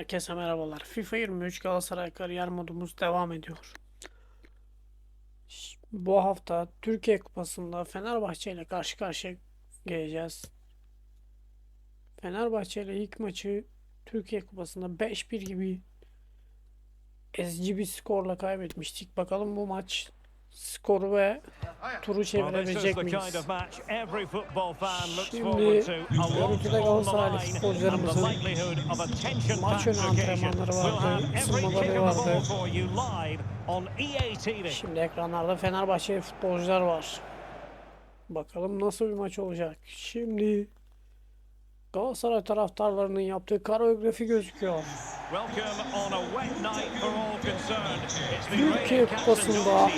Herkese merhabalar. FIFA 23 Galatasaray kariyer modumuz devam ediyor. Bu hafta Türkiye Kupası'nda Fenerbahçe ile karşı karşıya geleceğiz. Fenerbahçe ile ilk maçı Türkiye Kupası'nda 5-1 gibi ezici bir skorla kaybetmiştik. Bakalım bu maç skoru ve turu çevirebilecek miyiz? Şimdi görüntüde Galatasaraylı futbolcularımızın maç önü antrenmanları vardı, ısınmaları vardı. TV. Şimdi ekranlarda Fenerbahçeli futbolcular var. Bakalım nasıl bir maç olacak. Şimdi Galatasaray taraftarlarının yaptığı koreografi gözüküyor. Türkiye Kupası'nda.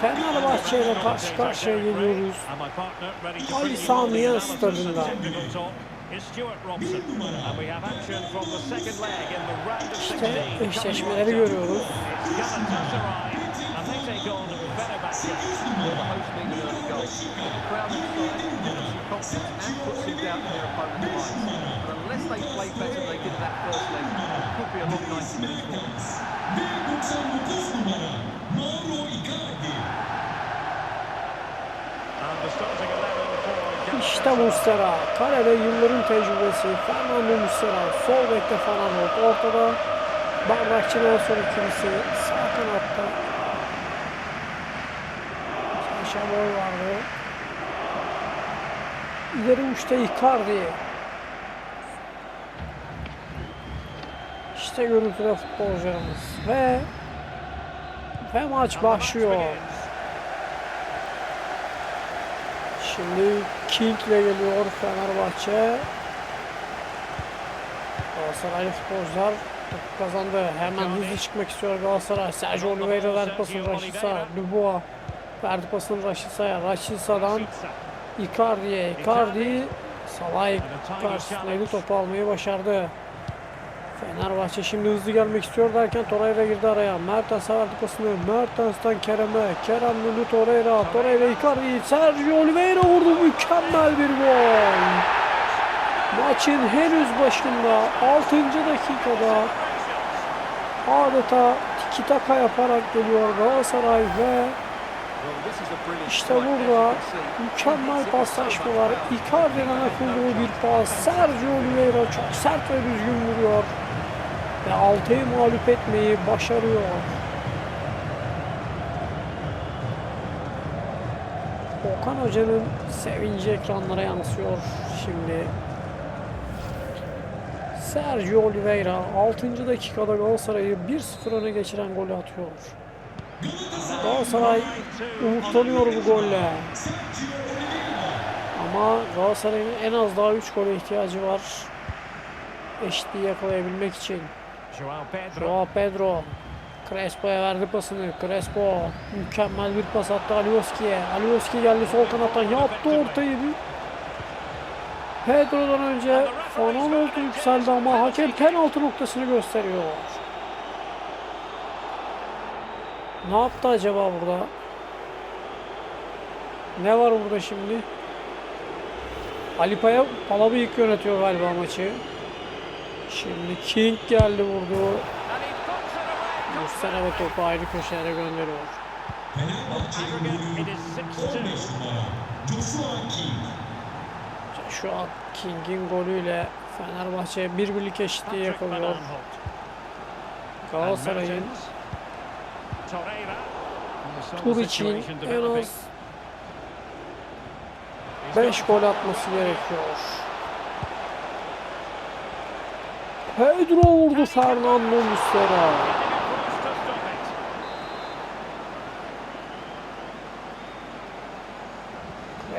Fenerbahçe ile karşı karşıya geliyoruz. Ali bring you Sami all the Yen analysis and stadında. technical talk is Stuart Robson. And we have action from the second leg in the round of 16. İşte eşleşmeleri görüyoruz. Galatasaray and puts some doubt in their opponent's minds. But unless they play better than they did that first leg, it could be a long 90 minutes for them. And the starting 11 for İşte. Muslera. Kalede yılların tecrübesi. Fernando Muslera. Sol bekte Fernando. Ortada Bardakçı'nın son ikilisi. Sağ kanatta. Şaboy vardı. İleri uçta Icardi. İşte görüntüde futbolcularımız. Ve ve maç başlıyor. Şimdi King ile geliyor Fenerbahçe. Galatasaraylı futbolcular kazandı. Hemen hızlı çıkmak istiyor Galatasaray. Sergio Oliveira verdi pasını Raşitsa. Dubois verdi pasını Raşitsa'ya. Raşitsa'dan Icardi'ye. Icardi Salay karşısındaydı. Topu almayı başardı. Fenerbahçe şimdi hızlı gelmek istiyor derken Torreira girdi araya. Mertens verdi pasını. Mertens'ten Kerem'e. Kerem döndü Torreira. Torreira Icardi. Sergio Oliveira vurdu. Mükemmel bir gol. Maçın henüz başında 6. dakikada adeta tiki taka yaparak geliyor Galatasaray ve işte burada mükemmel paslaşmalar. Icardi'den akıllı bir pas. Sergio Oliveira çok sert ve düzgün vuruyor. Ve Altay'ı mağlup etmeyi başarıyor. Okan Hoca'nın sevinci ekranlara yansıyor şimdi. Sergio Oliveira 6. dakikada Galatasaray'ı 1-0 öne geçiren golü atıyor. Galatasaray umutlanıyor bu golle. Ama Galatasaray'ın en az daha 3 gole ihtiyacı var. Eşitliği yakalayabilmek için. Joao Pedro. Joao Pedro Crespo'ya verdi pasını. Crespo mükemmel bir pas attı Alioski'ye. Alioski geldi sol kanattan yaptı ortayı. Pedro'dan önce Fanolot'u yükseldi ama hakem penaltı noktasını gösteriyor. Ne yaptı acaba burada? Ne var burada şimdi? Ali Paya Palabıyık yönetiyor galiba maçı. Şimdi King geldi vurdu. Ve topu ayrı köşelere gönderiyor. Aggregate, it is 6-2. Şu an King'in golüyle Fenerbahçe bir birlik eşitliği yakalıyor. Galatasaray'ın. Tur için en az 5 gol atması gerekiyor. Pedro vurdu Fernando Muslera.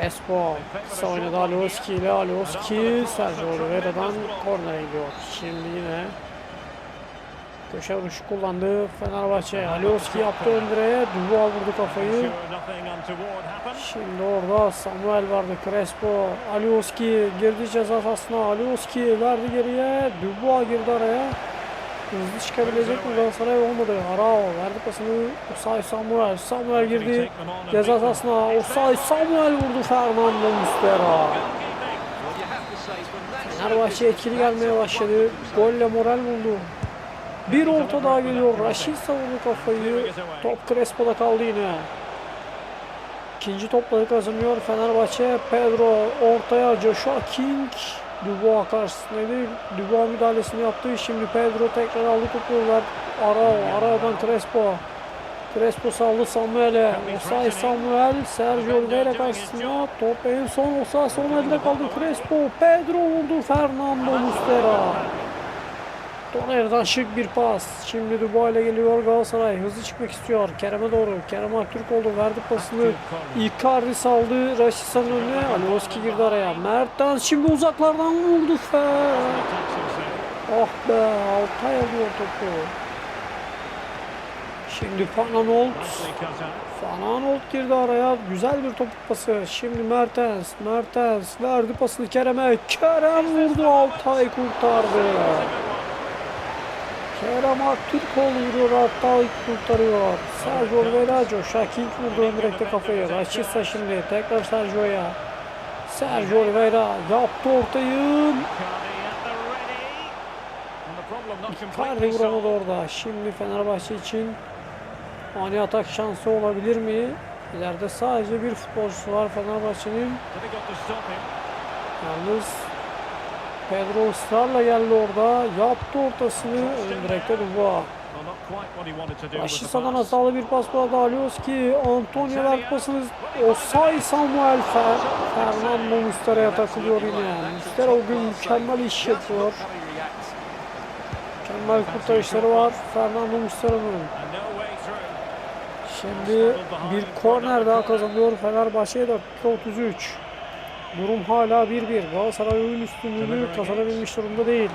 Espo kısa oynadı Alioski ile Alioski Sergio Oliveira'dan kornere gidiyor. Şimdi yine köşe vuruşu kullandı Fenerbahçe. Alioski yaptı ön direğe. Dubois vurdu kafayı. Şimdi orada Samuel vardı. Crespo, Alioski girdi ceza sahasına. Alioski verdi geriye. Dubois girdi araya. Hızlı çıkabilecek mi Galatasaray olmadı. Arao verdi pasını. Osay Samuel. Samuel girdi. Ceza sahasına. Osay Samuel vurdu Fernando that Fenerbahçe etkili gelmeye başladı. Golle moral buldu. Bir orta daha geliyor. Raşit savundu kafayı. Top Crespo'da kaldı yine. İkinci topları kazanıyor Fenerbahçe. Pedro ortaya Joshua King. Dubois karşısındaydı. Dubois müdahalesini yaptı. Şimdi Pedro tekrar aldı topu. Ver. Ara, aradan Crespo. Crespo saldı Samuel'e. Osay Samuel. Sergio Oliveira karşısında. Top en son Osay son elde kaldı. Crespo. Pedro vurdu. Fernando Mustera. Torreira'dan şık bir pas. Şimdi Dubois ile geliyor Galatasaray. Hızlı çıkmak istiyor. Kerem'e doğru. Kerem Aktürkoğlu verdi pasını. Icardi saldı. Raşit'in önüne. Alioski girdi araya. Mertens şimdi uzaklardan vurdu. Fe. Ah be. Altay alıyor topu. Şimdi Fananolt. Fananolt girdi araya. Güzel bir topuk pası. Şimdi Mertens. Mertens verdi pasını Kerem'e. Kerem vurdu. Altay kurtardı. Kerem Aktürkoğlu vuruyor hatta ilk kurtarıyor. Sergio Oliveira, Joshua King vurdu ön direkte kafayı. Raşitsa şimdi tekrar Sergio'ya. Sergio Oliveira yaptı ortayı. Icardi vuramadı orada. Şimdi Fenerbahçe için ani atak şansı olabilir mi? İleride sadece bir futbolcusu var Fenerbahçe'nin. Yalnız Pedro ısrarla geldi orada. Yaptı ortasını. Direkte Dubois. Raşitsa'dan hatalı bir pas bu arada Alioski. Antonio ver pasını. Osay Samuel Fer. Fernando Mustera'ya takılıyor yine. Mustera o gün mükemmel iş yapıyor. Mükemmel kurtarışları var Fernando Mustera'nın. Şimdi bir korner daha kazanıyor Fenerbahçe'ye dakika 33. Durum hala 1-1. Galatasaray oyun üstünlüğünü kazanabilmiş durumda değil.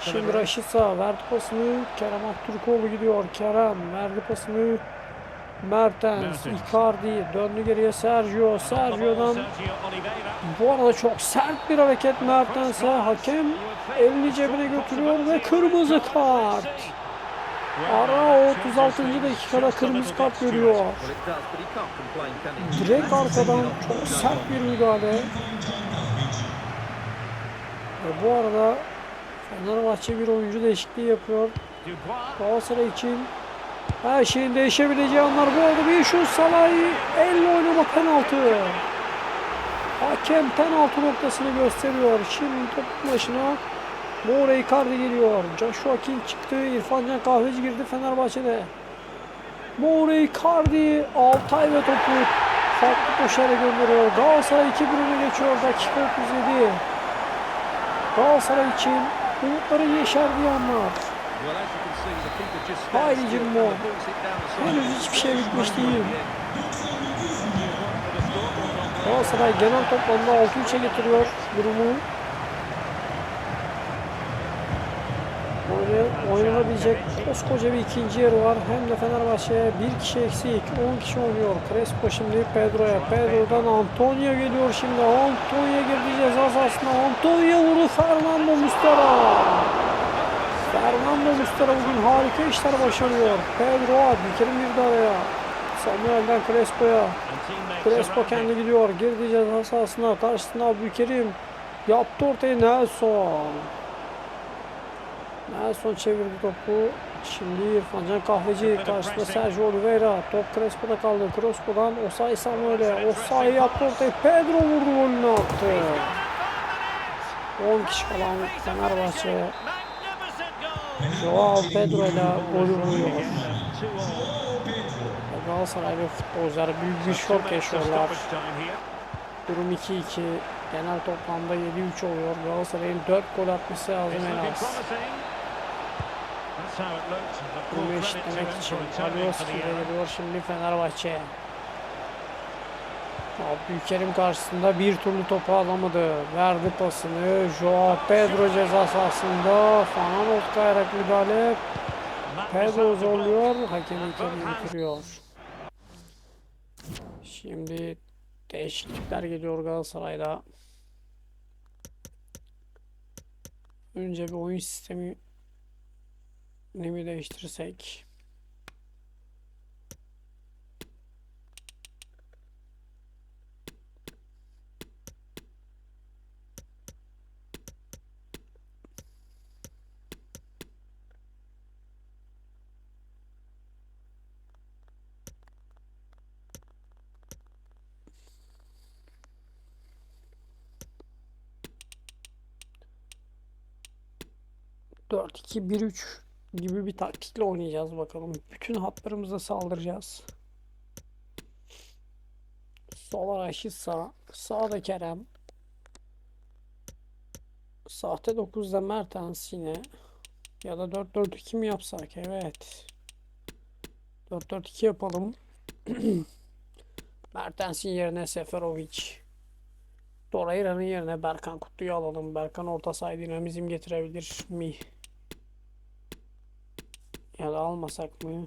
Şimdi Raşitsa verdi pasını. Kerem Aktürkoğlu gidiyor. Kerem verdi pasını. Mertens, Icardi döndü geriye Sergio. Sergio'dan bu arada çok sert bir hareket Mertens'e. Hakem elini cebine götürüyor ve kırmızı kart. Ara 36. dakikada kırmızı kart görüyor. Direkt arkadan çok sert bir müdahale. Ve bu arada Fenerbahçe bir oyuncu değişikliği yapıyor. Galatasaray için her şeyin değişebileceği anlar bu oldu. Bir şut Salah'ı elle oynama penaltı. Hakem penaltı noktasını gösteriyor. Şimdi topun başına Moura Icardi geliyor. Joshua King çıktı. İrfan Can Kahveci girdi Fenerbahçe'de. Moura Icardi Altay ve topu farklı koşarak gönderiyor. Galatasaray 2-1 öne geçiyor. Dakika 37. Galatasaray için umutların yeşerdiği anlar. Haydi side. Henüz hiçbir şey bitmiş değil. Galatasaray genel toplamda 6-3'e getiriyor durumu. Oynanabilecek koskoca bir ikinci yarı var. Hem de Fenerbahçe bir kişi eksik. 10 kişi oynuyor. Crespo şimdi Pedro'ya. Pedro'dan Antonio geliyor şimdi. Antonio girdi ceza sahasına. Antonio vurdu Fernando Mustera. Fernando Mustera bugün harika işler başarıyor. Pedro Abdülkerim girdi araya. Samuel'den Crespo'ya. Crespo kendi gidiyor. Girdi ceza sahasına. Karşısında Abdülkerim. Yaptı ortaya Nelson. Nelson çevirdi topu. Şimdi İrfan Can Kahveci karşısında Sergio Oliveira. Top Crespo'da kaldı. Crespo'dan Osay Samuel'e. Osay yaptı ortaya. Pedro vurdu golünü attı. 10 kişi kalan Fenerbahçe. Joao Pedro ile golü buluyor. Galatasaray ve futbolcular büyük bir şok yaşıyorlar. Durum 2-2. Genel toplamda 7-3 oluyor. Galatasaray'ın 4 gol atması lazım en az. Eşitlemek için. Alioski geliyor şimdi Fenerbahçe. Abdülkerim karşısında bir türlü topu alamadı. Verdi pasını. Joao Pedro ceza sahasında. Fananot kayarak müdahale. Pedro zorluyor. Hakem ilkini bitiriyor. Şimdi değişiklikler geliyor Galatasaray'da. Önce bir oyun sistemi ne bir değiştirsek. Dört, iki, bir, üç gibi bir taktikle oynayacağız bakalım. Bütün hatlarımıza saldıracağız. Sola Raşit sağ. Sağda Kerem. Sahte 9'da Mertens yine. Ya da 4-4-2 mi yapsak? Evet. 4-4-2 yapalım. Mertens'in yerine Seferovic. Torreira'nın yerine Berkan Kutlu'yu alalım. Berkan orta saha dinamizm getirebilir mi? Ya da almasak mı?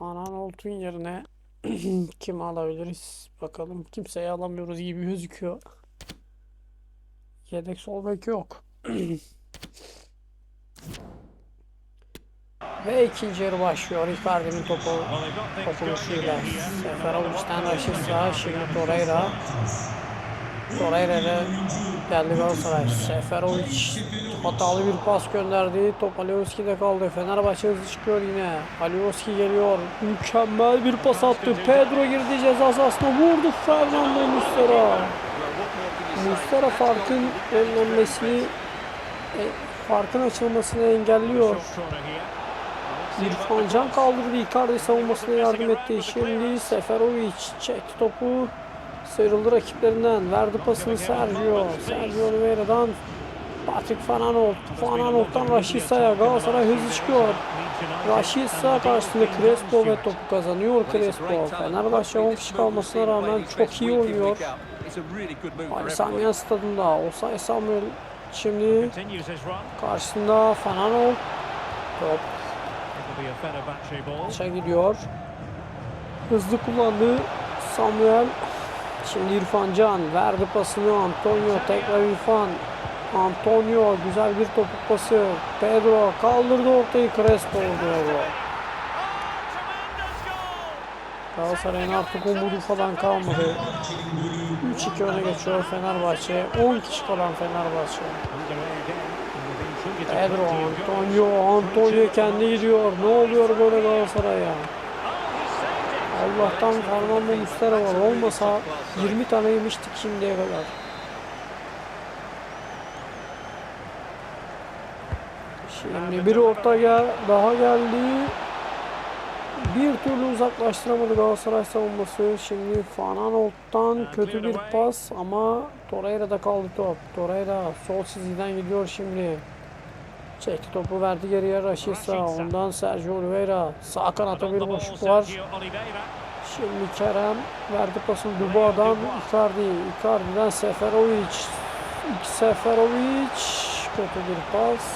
Anan Oltun yerine kim alabiliriz? Bakalım. Kimseyi alamıyoruz gibi gözüküyor. Yedek sol bek yok. Ve ikinci yarı başlıyor. Icardi'nin topu here. Seferovic'den Raşit sağ. Şimdi Torreira. Torreira ile geldi Galatasaray. Seferovic hatalı bir pas gönderdi. Top Alioski'de kaldı. Fenerbahçe hızlı çıkıyor yine. Alioski geliyor. Mükemmel bir pas attı. Pedro girdi ceza sahasına vurdu Fernando say? Muslera farkın önlenmesini e, farkın açılmasını engelliyor. İrfan Can kaldırdı. Icardi savunmasına yardım etti. Şimdi Seferovic çekti topu. Sıyrıldı rakiplerinden. Verdi pasını Sergio. Sergio Oliveira'dan Patrick. Van Aanholt'tan Raşitsa'ya. Galatasaray hızlı çıkıyor. Raşitsa karşısında Crespo ve topu kazanıyor Crespo. Fenerbahçe 10 kişi kalmasına rağmen çok iyi oynuyor. Ali everyone. Sami Yen stadında. Osay Samuel şimdi karşısında Van Aanholt. Top It'll be a Fenerbahçe ball. Maça gidiyor. Hızlı kullandı Samuel. Şimdi İrfan Can verdi pasını Antonio tekrar İrfan. Antonio güzel bir topuk pası. Pedro kaldırdı ortayı Crespo vurdu. Galatasaray'ın artık umudu falan kalmadı. 3-2 öne geçiyor Fenerbahçe. 10 kişi kalan Fenerbahçe. Pedro, Antonio, Antonio kendi gidiyor. Ne oluyor böyle Galatasaray'a? Allah'tan Fernando Muslera. Olmasa 20 tane yemiştik şimdiye kadar. Şimdi bir orta gel daha geldi. Bir türlü uzaklaştıramadı Galatasaray savunması. Şimdi Fananolt'tan kötü bir pas ama Torreira'da kaldı top. Torreira sol çizgiden gidiyor şimdi. Çekti topu verdi geriye Raşitsa. Ondan Sergio Oliveira. Sağ kanatta bir boşluk var. Şimdi Kerem verdi pasını Duba'dan Icardi. Icardi'den Seferovic. Seferovic. Kötü bir pas.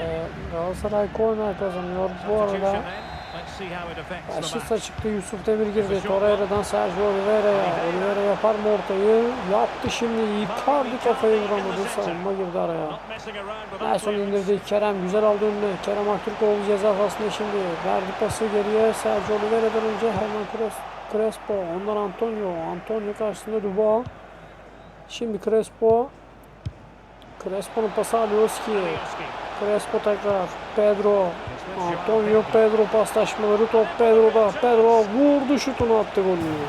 Ee, Galatasaray korner kazanıyor. Bu arada Match. çıktı. Yusuf Demir girdi. Torreira'dan Sergio Oliveira'ya. Oliveira yapar mı ortayı? Yaptı şimdi. Icardi kafayı vuramadı. Savunma girdi araya. Nelson indirdi. Kerem güzel aldı önüne. Kerem Aktürkoğlu ceza sahasında şimdi. Verdi pası geriye. Sergio Oliveira'dan önce Hernan Cres Crespo. Ondan Antonio. Antonio karşısında Dubois. Şimdi Crespo. Crespo'nun pası Alioski. Crespo tekrar. Pedro. Antonio Pedro paslaşmaları top Pedro'da. Pedro vurdu şutunu attı golünü.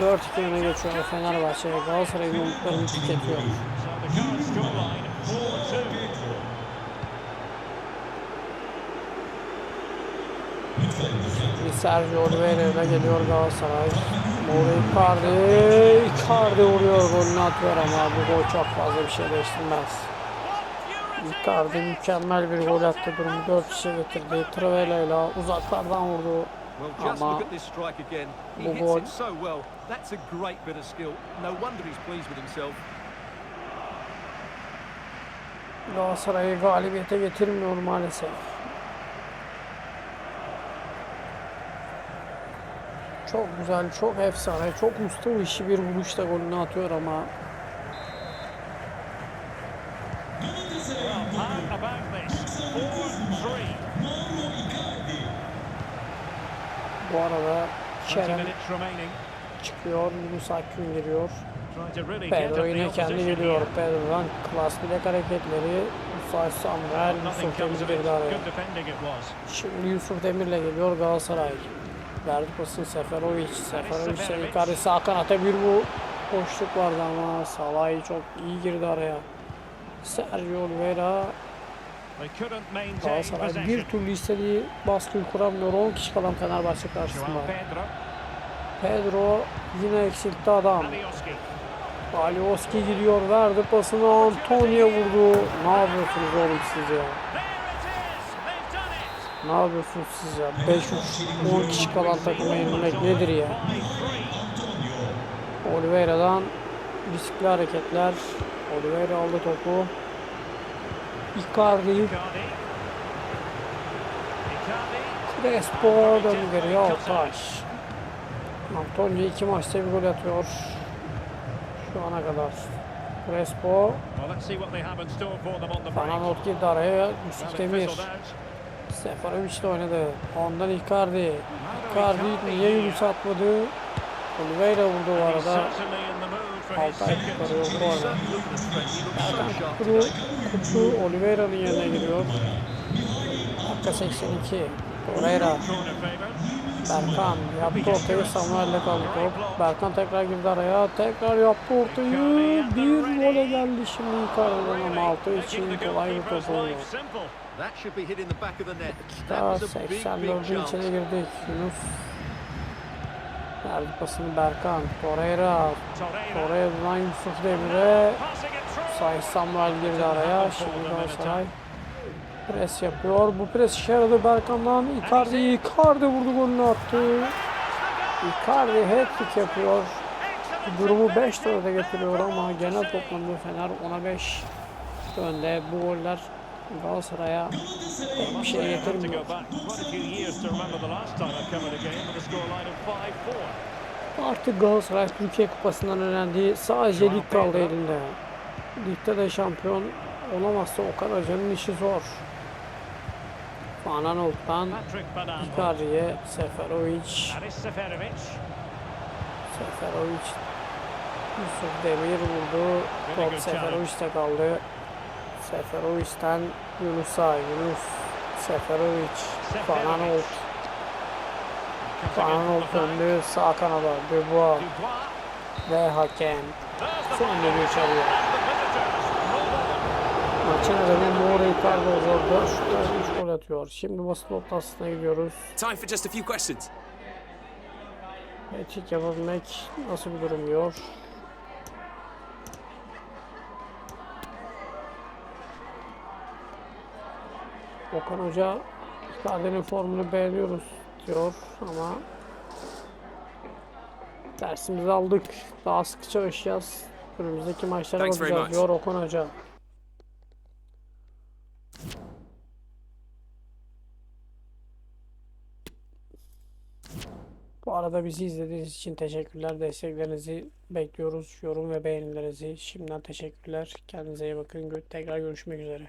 4-2 öne geçiyor Fenerbahçe. Galatasaray'ın umutlarını tüketiyor. So the current scoreline 4-2. Bir Sergio Oliveira ile geliyor Galatasaray. Mauro Icardi. Icardi vuruyor golünü atıyor ama bu gol çok fazla bir şey değiştirmez. Icardi mükemmel bir gol attı durumu 4 kişi getirdi. Travella ile uzaklardan vurdu. Ama bu gol-. Galatasaray'ı galibiyete getirmiyor maalesef. Çok güzel, çok efsane, çok usta işi bir vuruşla golünü atıyor ama how about this? 4-3. bu arada 20 Kerem çıkıyor, Yunus Akgün giriyor. Pedro yine kendi here. Pedro'dan klas bilek hareketleri. Usay Samuel, Yusuf Demir girdi araya. Şimdi Yusuf Demir'le geliyor Galatasaray. Verdi pasını Seferovic. Seferovic Icardi sağ kanata bir bu boşluk vardı ama Salah'ı çok iyi girdi araya. Sergio Oliveira Galatasaray bir türlü istediği baskıyı kuramıyor. 10 kişi kalan Fenerbahçe karşısında. Pedro. Yine eksiltti adam. Alioski. Gidiyor verdi pasını Antonio vurdu. Ne yapıyorsunuz oğlum siz ya? Ne yapıyorsunuz siz ya? 5-3 10 kişi kalan takıma yenilmek nedir ya? Oliveira'dan riskli hareketler. Oliveira aldı topu. Icardi. Crespo döndü geriye Altaş. Antonio iki maçta bir gol atıyor. Şu ana kadar. Crespo, break. Fananot girdi araya. Yusuf Demir. Seferovic de oynadı. Ondan Icardi. Icardi niye Yunus atmadı? Oliveira vurdu He's arada. Altay sharp Kutlu, today. Kutlu Oliveira'nın yerine giriyor. Dakika 82. Torreira. Berkan yaptı ortayı Samuel'le kaldı top. Berkan tekrar girdi araya. Tekrar yaptı ortayı. Bir gole geldi şimdi Icardi'den ama altı için kolay bir top oldu. life simple. That should be hitting the back of the net. That Daha was a big, big 84'ün chance. içine girdik. Yunus verdi Berkan. Torreira. Torreira. Torreira'dan Yusuf Demir'e. Say Samuel girdi araya. Şimdi Galatasaray pres yapıyor. Bu pres işe yaradı Berkan'dan. Icardi, Icardi vurdu golünü attı. Icardi hat-trick yapıyor. Durumu 5-4'e getiriyor ama genel toplamda Fener 10'a 5 önde. Bu goller Galatasaray'a bir şey getirmiyor. go back quite a few years to remember the last time I covered a game with a scoreline of 5-4. Artık Galatasaray Türkiye Kupası'ndan öğrendiği sadece lig kaldı elinde. Ligde de şampiyon olamazsa Okan Hoca'nın işi zor. Aanholt. Icardi'ye Seferovic. Seferovic Yusuf Demir vurdu. Top Seferovic'te kaldı. Seferovic'ten Yunus'a, Yunus Seferovic, Fananolt, Fananolt döndü sağ kanada, Dubois ve hakem son düdüğü çalıyor. Maçın adamı Moura Icardi oluyor. 4 şutla 3 gol atıyor. Şimdi basın noktasına gidiyoruz. Time for just a few questions. Hat-trick yapabilmek nasıl bir durum diyor. Okan Hoca Icardi'nin formunu beğeniyoruz diyor ama dersimizi aldık. Daha sıkı çalışacağız. Önümüzdeki maçlara bakacağız diyor Okan Hoca. Bu arada bizi izlediğiniz için teşekkürler. Desteklerinizi bekliyoruz. Yorum ve beğenilerinizi şimdiden teşekkürler. Kendinize iyi bakın. Tekrar görüşmek üzere.